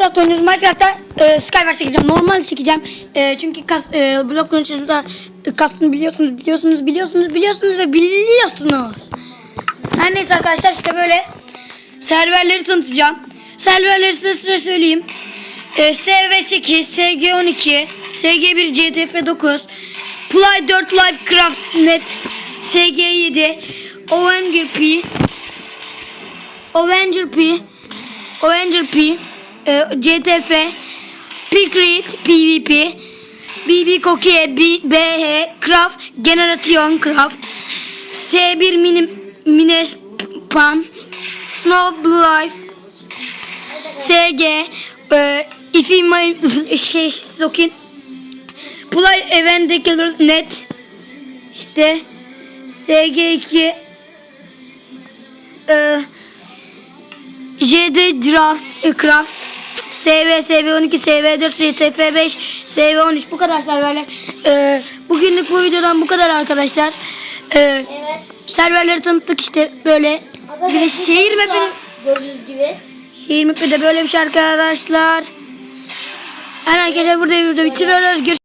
Minecraft oynuyoruz. Minecraft'ta e, Skywars çekeceğim. Normal çekeceğim. E, çünkü kas, e, blok konuşuyorda e, kastını biliyorsunuz, biliyorsunuz, biliyorsunuz, biliyorsunuz ve biliyorsunuz. Her neyse arkadaşlar işte böyle serverleri tanıtacağım. Serverleri size sıra söyleyeyim. E, SV8, SG12, SG1, CTF9, Play 4 Lifecraft Net, SG7, Avenger P, Avenger P, Avenger P, e, CTF, Picrit, PvP, BB Kokie, B, BH, Craft, Generation Craft, S1 Mini, Minespan, Snow Life, SG, e, Ifi şey, Sokin, Play Event Net, işte SG2, e, JD Draft e, Craft SV SV12 SV4 STF5 SV13 bu kadar serverler. Ee, bugünlük bu videodan bu kadar arkadaşlar. Ee, Evet. serverleri tanıttık işte böyle. Bir de şehir map'i Gördüğünüz gibi. şehir map'i de böyle bir şey arkadaşlar. Yani arkadaşlar burada videoyu bitiriyoruz. Görüşürüz.